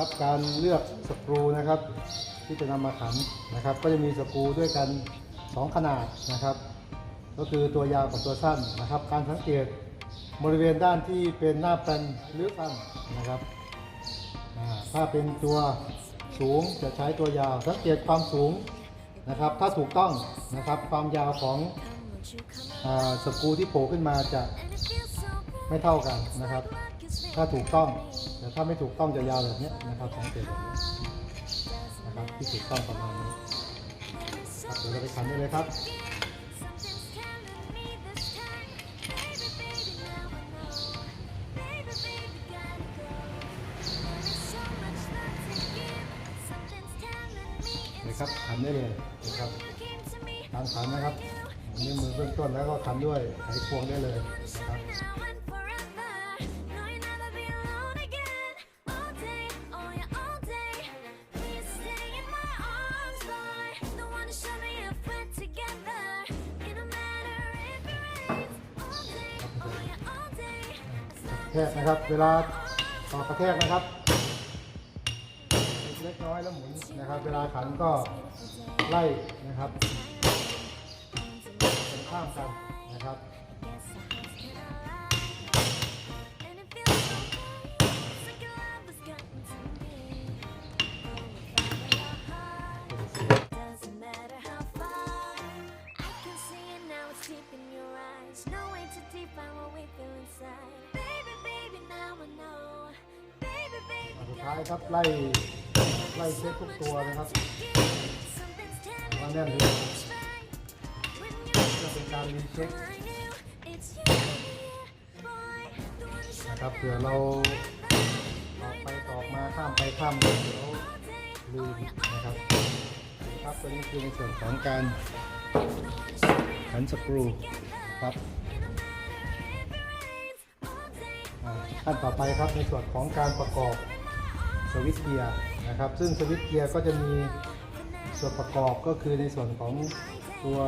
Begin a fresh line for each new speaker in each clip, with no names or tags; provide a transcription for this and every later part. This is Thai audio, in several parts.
ครับการเลือกสกรูนะครับ ที่จะนำมาขันนะครับ ก็จะมีสกรูด้วยกัน 2 ขนาดนะครับ ก็คือตัวยาวกับตัวสั้นนะครับ การสังเกตบริเวณด้านที่เป็นหน้าแปลนหรือสั้นนะครับถ้าเป็นตัวสูงจะใช้ตัวยาว สังเกตความสูงนะครับ ถ้าถูกต้องนะครับความยาวของอสกรูที่โผล่ขึ้นมาจะไม่เท่ากันนะครับ ถ้าถูกต้อง แต่ถ้าไม่ถูกต้องจะยาวแบบเนี้ยนะครับสังเกตแบบนี้นะครับที่ถูกต้องประมาณนี้ครับเดี๋ยวเราไปขันได้เลยครับเลยครับขันได้เลยนะครับการขันนะครับอันนี้มือเบื้องต้นแล้วก็ขันด้วยไขควงได้เลยนะครับ แทกนะครับ เวลาต่อกระแทกนะครับ เล็กน้อยแล้วหมุนนะครับ เวลาขันก็ไล่นะครับเป็นข้ามกันนะครับ ท้ายครับไล่ไล่เช็คทุกตัวนะครับ
something's telling
ว่าแน่นเลยจะเป็นการรีเช็คนะครับเผื่อเราตอกไปตอกมาข้ามไปข้ามเดี๋ยวลืมนะครับครับตัวนี้คือในส่วนของการขันสกรูครับอ่าขั้นต่อไปครับในส่วนของการประกอบ สวิตเกียร์นะครับ ซึ่งสวิตเกียร์ก็จะมีส่วนประกอบก็คือในส่วนของตัว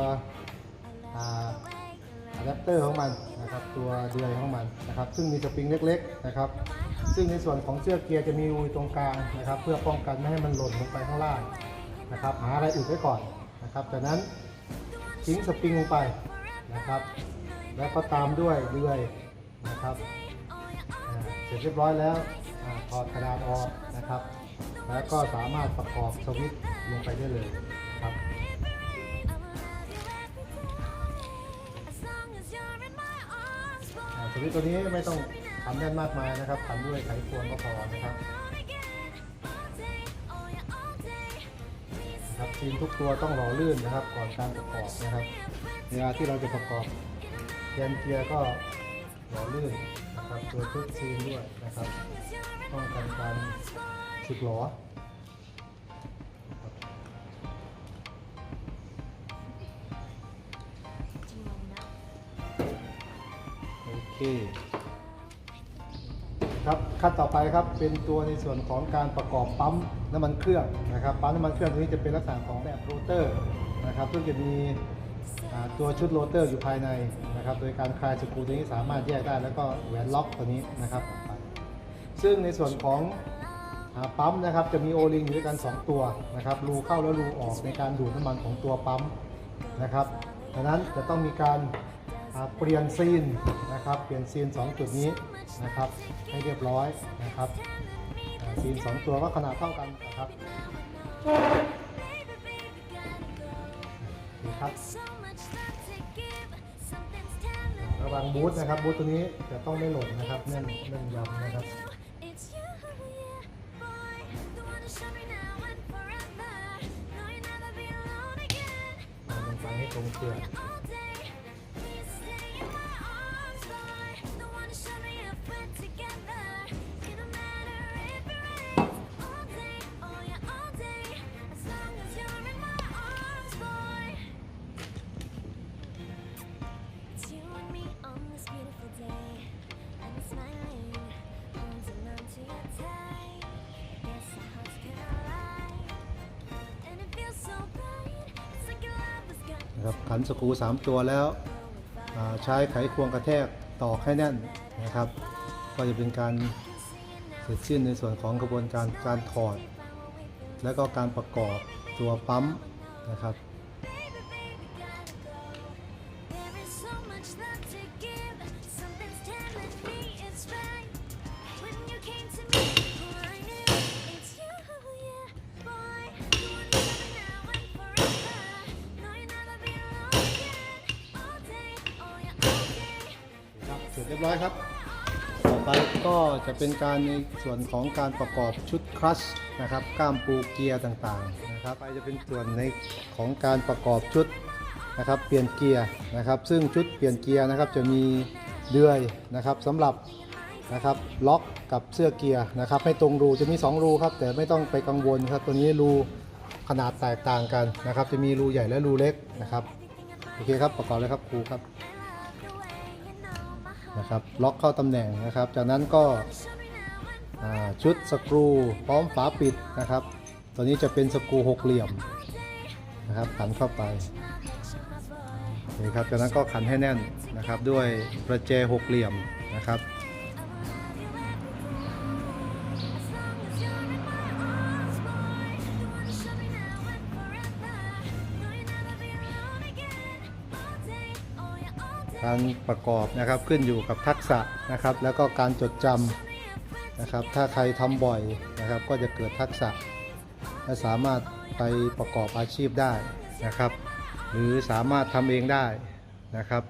อะแดปเตอร์ของมันนะครับ ตัวเดือยของมันนะครับ ซึ่งมีสปริงเล็กๆนะครับ ซึ่งในส่วนของเชือเกียร์จะมีรูตรงกลางนะครับ เพื่อป้องกันไม่ให้มันหล่นลงไปข้างล่างนะครับ หาอะไรอุดไว้ก่อนนะครับ จากนั้นทิ้งสปริงลงไปนะครับ แล้วก็ตามด้วยเดือยนะครับเสร็จเรียบร้อยแล้ว ถอดกระดาษออกนะครับ แล้วก็สามารถประกอบสวิตช์ลงไปได้เลยครับสวิตช์ตัวนี้ไม่ต้องขันแน่นมากมายนะครับขันด้วยไขควงก็พอนะครับ
on again All day, oh yeah, all day Please
นะครับซีนทุกตัวต้องหล่อลื่นนะครับ ก่อนการประกอบนะครับ เวลาที่เราจะประกอบแกนเกียร์ก็หล่อลื่นนะครับตัวชุดซีนด้วยนะครับ ป้องกันการสึกหลอนะครับโอเค ครับขั้นต่อไปครับเป็นตัวในส่วนของการประกอบปั๊มน้ำมันเครื่องนะครับปั๊มน้ำมันเครื่องตัวนี้จะเป็นลักษณะของแบบโรเตอร์นะครับซึ่งจะมีอ่าตัวชุดโรเตอร์อยู่ภายในนะครับ โดยการคลายสกรูตัวนี้สามารถแยกได้แล้วก็แหวนล็อกตัวนี้นะครับออกไป ซึ่งในส่วนของอปั๊มนะครับจะมีโอลิงอยู่ด้วยกัน 2 ตัวนะครับรูเข้าและรูออกในการดูดน้ำมันของตัวปั๊มนะครับดังนั้นจะต้องมีการเปลี่ยนซีนนะครับเปลี่ยนซีน 2 จุดนี้นะครับให้เรียบร้อยนะครับซีน 2 ตัวก็ขนาดเท่ากันนะครับนี่ครับระวังบูทนะครับบูทตัวนี้จะต้องไม่หล่นนะครับแน่นแน่นยำนะครับ รงกล นะครับขันสกรู3 ตัวแล้วใช้ไขควงกระแทกตอกให้แน่นนะครับ ก็จะเป็นการเสร็จสิ้นในส่วนของกระบวนการการถอด และก็การประกอบตัวปั๊มนะครับ ร็จเรียบร้อยครับ ต่อไปก็จะเป็นการในส่วนของการประกอบชุดคลัชนะครับก้ามปูเกียร์ต่างๆนะครับไปจะเป็นส่วนในของการประกอบชุดนะครับเปลี่ยนเกียร์นะครับ ซึ่งชุดเปลี่ยนเกียร์นะครับจะมีเลื่อยนะครับสำหรับนะครับล็อกกับเสื้อเกียร์นะครับให้ตรงรูจะมี 2 รูครับแต่ไม่ต้องไปกังวลครับตัวนี้รูขนาดแตกต่างกันนะครับ จะมีรูใหญ่และรูเล็กนะครับโอเคครับประกอบเลยครับครูครับ นะครับล็อกเข้าตำแหน่งนะครับ จากนั้นก็ชุดสกรูพร้อมฝาปิดนะครับ ตัวนี้จะเป็นสกรูหกเหลี่ยมนะครับขันเข้าไปนี่ครับจากนั้นก็ขันให้แน่นนะครับ ด้วยประแจหกเหลี่ยมนะครับ การประกอบนะครับขึ้นอยู่กับทักษะนะครับ แล้วก็การจดจำนะครับ ถ้าใครทำบ่อยนะครับ ก็จะเกิดทักษะ และสามารถไปประกอบอาชีพได้นะครับ หรือสามารถทำเองได้นะครับ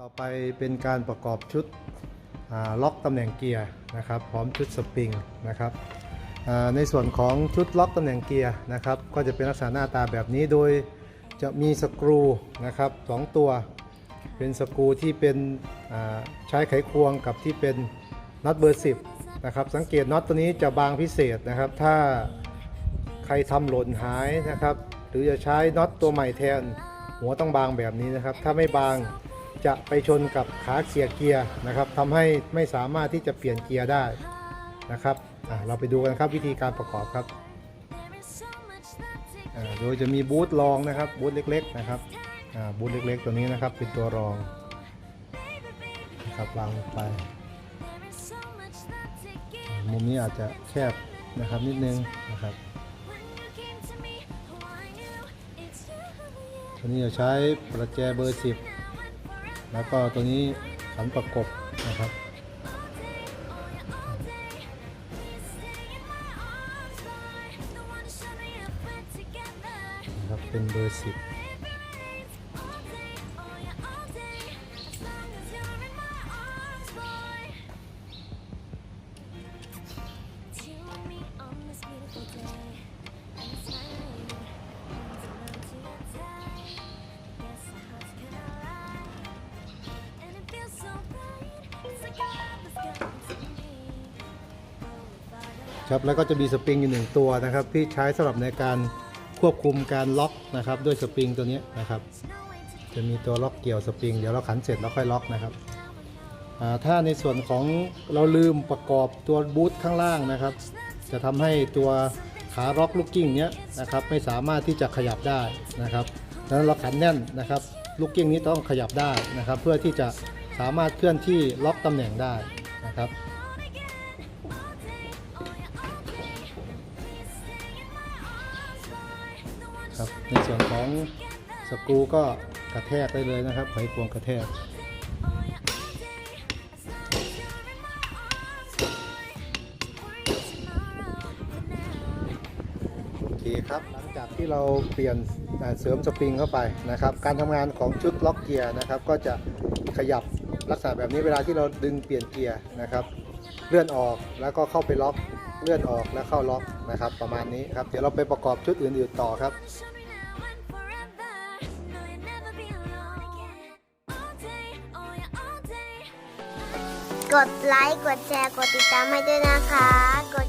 ต่อไปเป็นการประกอบชุดล็อกตำแหน่งเกียร์นะครับ พร้อมชุดสปริงนะครับในส่วนของชุดล็อกตำแหน่งเกียร์นะครับ ก็จะเป็นลักษณะหน้าตาแบบนี้โดย จะมีสกรูนะครับสองตัว เป็นสกรูที่เป็นใช้ไขควงกับที่เป็นน็อตเบอร์10นะครับสังเกตน็อตตัวนี้จะบางพิเศษนะครับ ถ้าใครทำหล่นหายนะครับ หรือจะใช้น็อตตัวใหม่แทน หัวต้องบางแบบนี้นะครับ ถ้าไม่บางจะไปชนกับขาเกียร์เกียร์นะครับทำให้ไม่สามารถที่จะเปลี่ยนเกียร์ได้นะครับเราไปดูกันครับวิธีการประกอบครับ โดยจะมีบูธรองนะครับบูธเล็กๆนะครับบูธเล็กๆ ตัวนี้นะครับเป็นตัวรองนะครับวางลงไป มุมนี้อาจจะแคบนะครับนิดนึงนะครับตัวนี้จะใช้ประแจเบอร์ 10 แล้วก็ตัวนี้ขันประกบ เป็นเบอร์10ครับแล้วก็จะมีสปริงอยู่หนึ่งตัวนะครับ ที่ใช้สำหรับในการ ควบคุมการล็อกนะครับด้วยสปริงตัวนี้นะครับ จะมีตัวล็อกเกี่ยวสปริงเดี๋ยวเราขันเสร็จแล้วค่อยล็อกนะครับถ้าในส่วนของเราลืมประกอบตัวบูทข้างล่างนะครับ จะทำให้ตัวขาล็อกลูกกิ้งเนี้ยนะครับไม่สามารถที่จะขยับได้นะครับดังนั้นเราขันแน่นนะครับลูกกิ้งนี้ต้องขยับได้นะครับ เพื่อที่จะสามารถเคลื่อนที่ล็อกตำแหน่งได้นะครับ ครับในส่วนของสกรูก็กระแทกได้เลยนะครับไขควงกระแทกโอเคครับหลังจากที่เราเปลี่ยนเสริมสปริงเข้าไปนะครับ การทำงานของชุดล็อกเกียร์นะครับ ก็จะขยับลักษณะแบบนี้เวลาที่เราดึงเปลี่ยนเกียร์นะครับ เลื่อนออกแล้วก็เข้าไปล็อก เลื่อนออกแล้วเข้าล็อกนะครับ ประมาณนี้ครับ เดี๋ยวเราไปประกอบชุดอื่นๆต่อครับ
กดไลค์ กดแชร์ กดติดตามให้ด้วยนะคะ กด